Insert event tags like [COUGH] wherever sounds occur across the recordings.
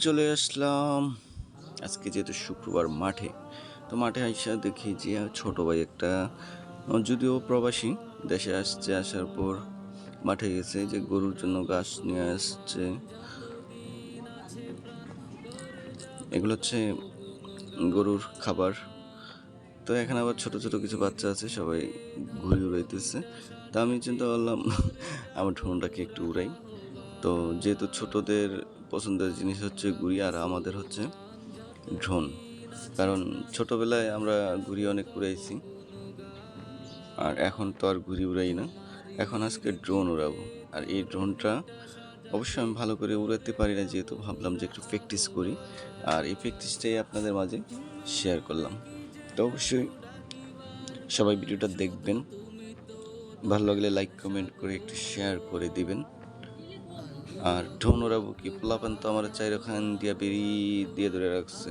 চলে আসলাম। আজকে যেহেতু শুক্রবার মাঠে, তো মাঠে আইসা দেখি যে ছোট ভাই একটা যদিও প্রবাসী, দেশে আসছে, আসার পর মাঠে গেছে যে গরুর জন্য ঘাস নিয়ে আসছে। এগুলো হচ্ছে গরুর খাবার। তো এখানে আবার ছোট ছোট কিছু বাচ্চা আছে, সবাই ঘুরে উড়াইতেছে তা আমি চিন্তা করলাম, [LAUGHS] আমার ঠোনটাকে একটু উড়াই। তো যেহেতু ছোটদের পছন্দের জিনিস হচ্ছে ঘুড়ি আর আমাদের হচ্ছে ড্রোন। কারণ ছোটোবেলায় আমরা ঘুড়ি অনেক উড়াইছি। আর এখন তো আর ঘুড়ি উড়াই না। এখন আজকে ড্রোন উড়াবো। আর এই ড্রোনটা অবশ্যই আমি ভালো করে উড়াতে পারি না, যেহেতু ভাবলাম যে একটু প্র্যাকটিস করি। আর এই প্র্যাকটিসটাই আপনাদের মাঝে শেয়ার করলাম। তো অবশ্যই সবাই ভিডিওটা দেখবেন। ভালো লাগলে লাইক কমেন্ট করে একটু শেয়ার করে দিবেন। আর ঢোন ওরাবো কি? পোলাপান তো আমার চাই ওখান দিয়া বেরিয়ে দিয়ে ধরে রাখছে।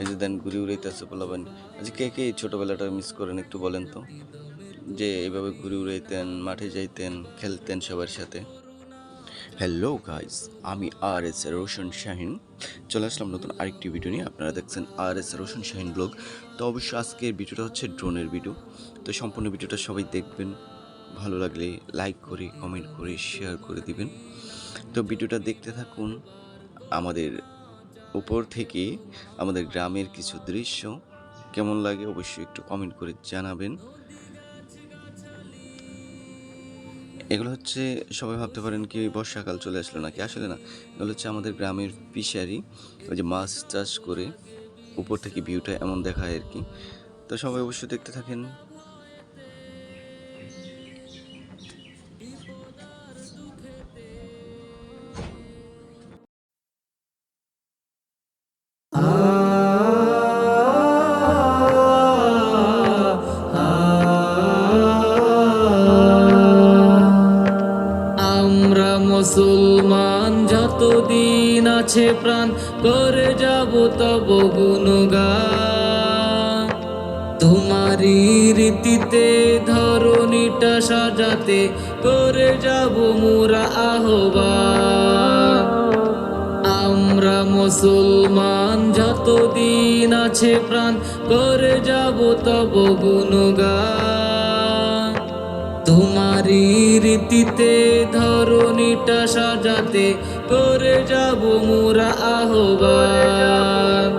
এই যে দেন ঘুরে উড়াইতেছে পোলাপান। আচ্ছা কে কে ছোটোবেলাটা মিস করেন একটু বলেন তো? যে এইভাবে ঘুরে উড়াইতেন, মাঠে যাইতেন, খেলতেন সবার সাথে। হ্যালো গাইস আমি আর এস রোশন শাহিন। চলে আসলাম নতুন আরেকটি ভিডিও নিয়ে। আপনারা দেখছেন R S Roshan Shahin blog. তো অবশ্যই আজকের ভিডিওটা হচ্ছে ড্রোনের ভিডিও তো সম্পূর্ণ ভিডিওটা সবাই দেখবেন। ভালো লাগলে লাইক করে কমেন্ট করে শেয়ার করে দিবেন। তো ভিডিওটা দেখতে থাকুন। আমাদের উপর থেকে আমাদের গ্রামের কিছু দৃশ্য কেমন লাগে অবশ্যই একটু কমেন্ট করে জানাবেন। এগুলো হচ্ছে, সবাই ভাবতে পারেন কি বর্ষাকাল চলে আসলো নাকি? আসলে না। এগুলো হচ্ছে আমাদের গ্রামের ফিশারি ওই যে মাছ চাষ করে উপর থেকে ভিউটা এমন দেখায় আর কি। তো সবাই অবশ্যই দেখতে থাকেন। প্রাণ করে যাব তব গুণগান। তোমারই রীতিতে ধরণীটা সাজাতে করে যাব মোরা আহ্বান। আমরা মুসলমান, যতদিন আছে প্রাণ করে যাব তব গুণগান। তোমারই রীতিতে ধরণীটা সাজাতে করে যাব মোরা আহ্বান।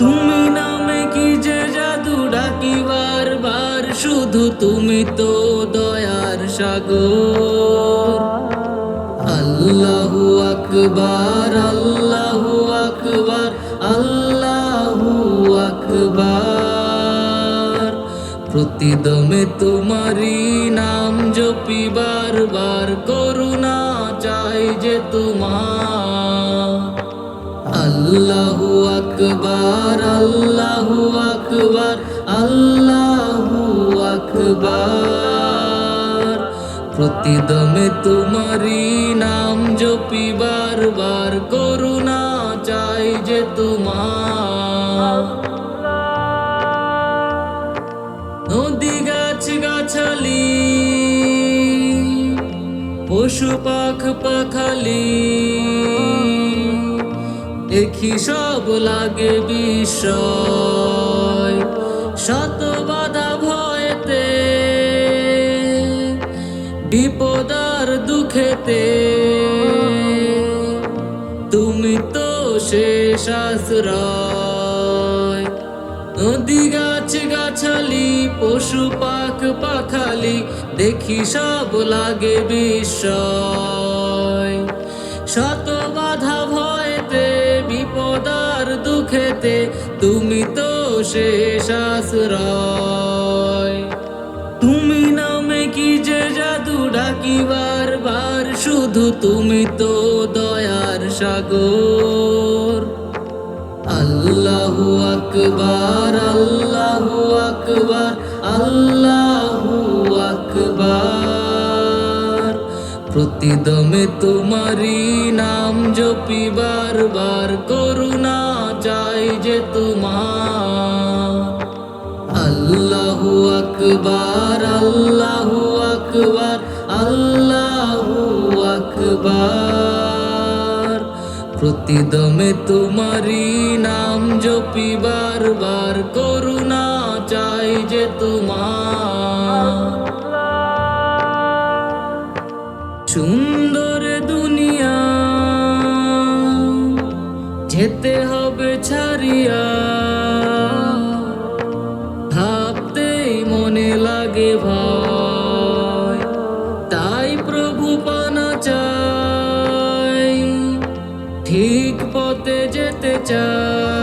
তুমি নামে কি যে জাদু ডাকি বারবার শুধু তুমি তো দয়ার সাগর। আল্লাহু আকবার আল্লাহু আকবার আল্লাহু আকবার। প্রতিদমে তোমারই নাম জপি বারবার করুণা চাই যে তোমার। আল্লাহু আকবার আল্লাহু আকবার আল্লাহু আকবার। প্রতিদমে তোমারই নাম জপি বারবার, করুণা চাই যে তোমার। নদী গাছ গাছালি পশু পাখ পাখালি। দেখি সব লাগে বিষয় শত বাধা ভয়েতে বিপদার দুঃখেতে। তুমি তো শেষ আশ্রয়। নদী গাছ গাছালি, পশু পাখ পাখালি, দেখি সব লাগে বিস্ময়। শত বাধা ভয়েতে বিপদার দুঃখেতে, তুমি তো শেষ আশ্রয়। তুমি নামে কি যে জাদু ডাকি বারবার শুধু তুমি তো দয়ার সাগর। আকবার, আল্লাহু আকবার আল্লাহু আকবার। প্রতিদমে তোমারই নাম জপি বারবার, করুণা চাই যে তোমার। আল্লাহু আকবার আল্লাহু আকবার আল্লাহু আকবার। প্রতিদমে তোমারই নাম জপি বারবার করুণা চাই যে তোমার। সুন্দর দুনিয়া যেতে হবে ছাড়িয়া। ভাবতেই মনে লাগে ভয়, তাই প্রভু পানা চাই, ঠিক পথে যেতে চাই।